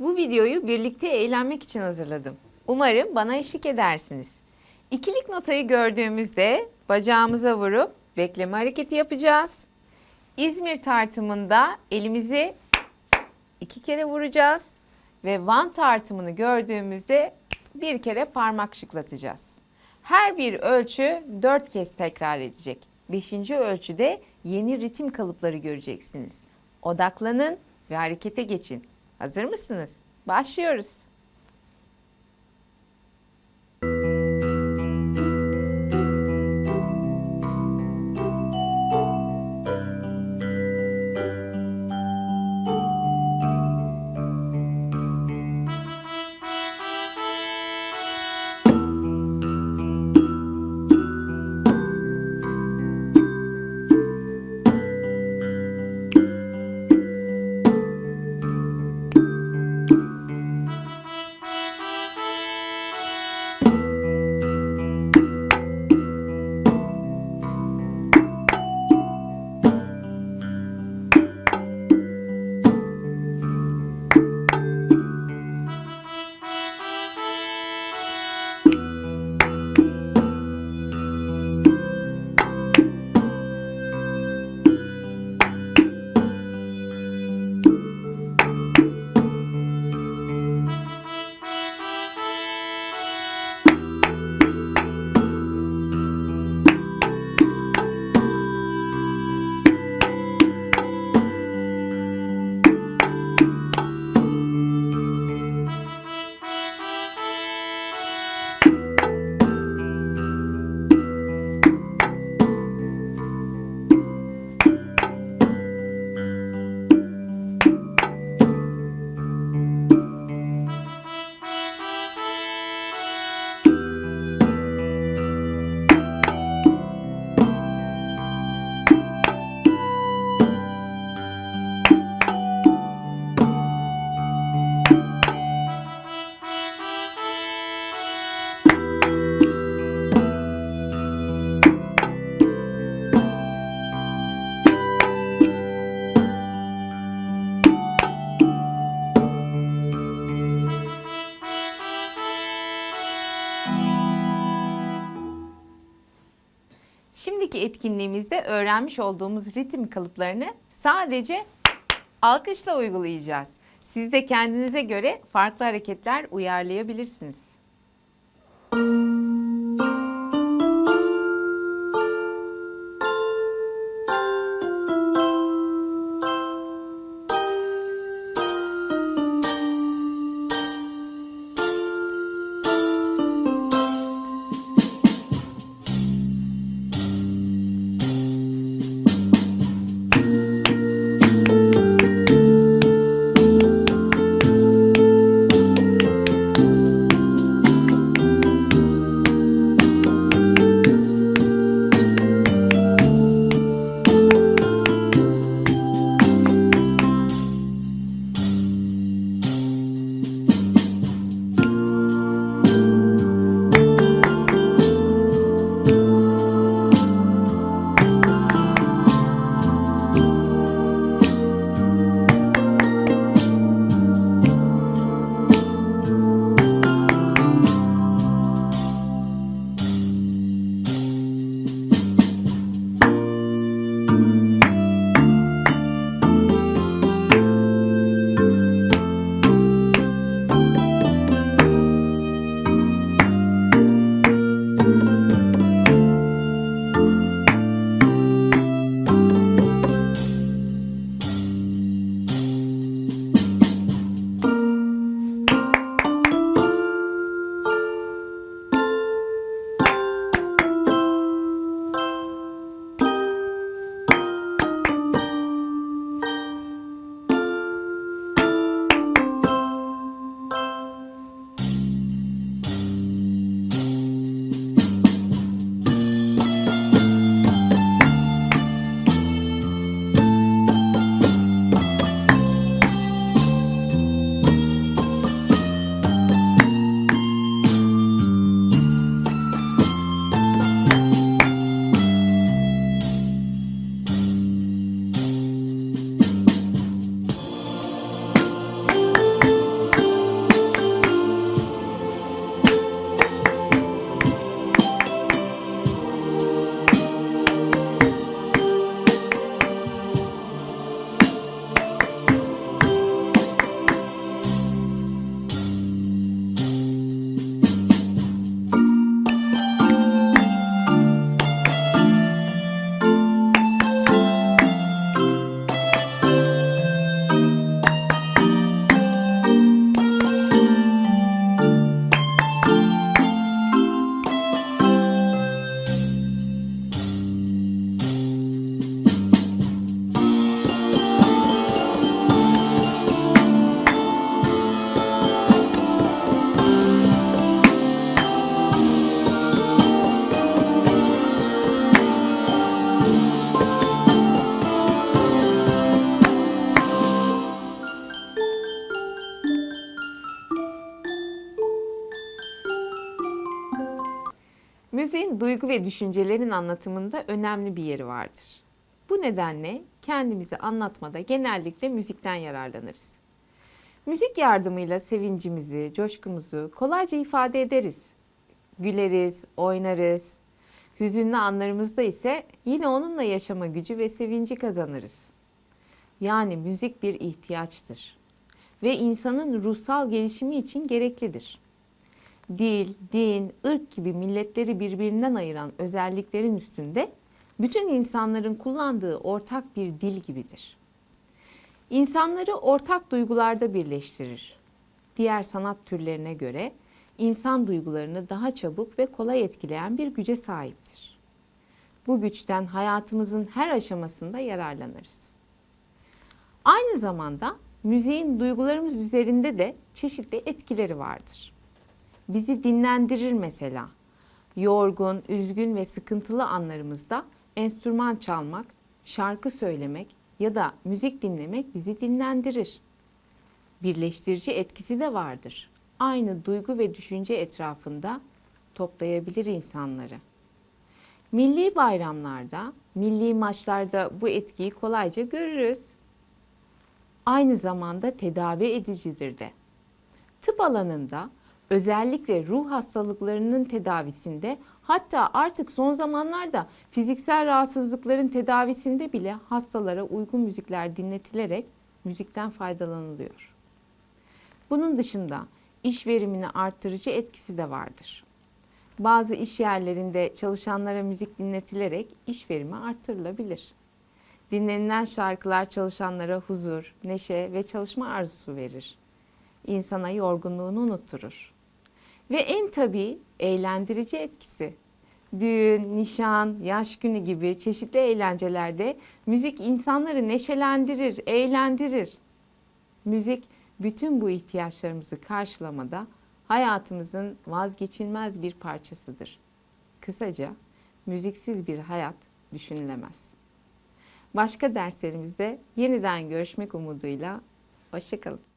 Bu videoyu birlikte eğlenmek için hazırladım. Umarım bana eşlik edersiniz. İkilik notayı gördüğümüzde bacağımıza vurup bekleme hareketi yapacağız. İzmir tartımında elimizi iki kere vuracağız ve Van tartımını gördüğümüzde bir kere parmak şıklatacağız. Her bir ölçü dört kez tekrar edecek. Beşinci ölçüde yeni ritim kalıpları göreceksiniz. Odaklanın ve harekete geçin. Hazır mısınız? Başlıyoruz. Şimdiki etkinliğimizde öğrenmiş olduğumuz ritim kalıplarını sadece alkışla uygulayacağız. Siz de kendinize göre farklı hareketler uyarlayabilirsiniz. Duygu ve düşüncelerin anlatımında önemli bir yeri vardır. Bu nedenle kendimizi anlatmada genellikle müzikten yararlanırız. Müzik yardımıyla sevincimizi, coşkumuzu kolayca ifade ederiz. Güleriz, oynarız. Hüzünlü anlarımızda ise yine onunla yaşama gücü ve sevinci kazanırız. Yani müzik bir ihtiyaçtır ve insanın ruhsal gelişimi için gereklidir. Dil, din, ırk gibi milletleri birbirinden ayıran özelliklerin üstünde bütün insanların kullandığı ortak bir dil gibidir. İnsanları ortak duygularda birleştirir. Diğer sanat türlerine göre insan duygularını daha çabuk ve kolay etkileyen bir güce sahiptir. Bu güçten hayatımızın her aşamasında yararlanırız. Aynı zamanda müziğin duygularımız üzerinde de çeşitli etkileri vardır. Bizi dinlendirir mesela. Yorgun, üzgün ve sıkıntılı anlarımızda enstrüman çalmak, şarkı söylemek ya da müzik dinlemek bizi dinlendirir. Birleştirici etkisi de vardır. Aynı duygu ve düşünce etrafında toplayabilir insanları. Milli bayramlarda, milli maçlarda bu etkiyi kolayca görürüz. Aynı zamanda tedavi edicidir de. Tıp alanında özellikle ruh hastalıklarının tedavisinde hatta artık son zamanlarda fiziksel rahatsızlıkların tedavisinde bile hastalara uygun müzikler dinletilerek müzikten faydalanılıyor. Bunun dışında iş verimini arttırıcı etkisi de vardır. Bazı iş yerlerinde çalışanlara müzik dinletilerek iş verimi arttırılabilir. Dinlenilen şarkılar çalışanlara huzur, neşe ve çalışma arzusu verir. İnsana yorgunluğunu unutturur. Ve en tabii eğlendirici etkisi. Düğün, nişan, yaş günü gibi çeşitli eğlencelerde müzik insanları neşelendirir, eğlendirir. Müzik bütün bu ihtiyaçlarımızı karşılamada hayatımızın vazgeçilmez bir parçasıdır. Kısaca müziksiz bir hayat düşünülemez. Başka derslerimizde yeniden görüşmek umuduyla hoşçakalın.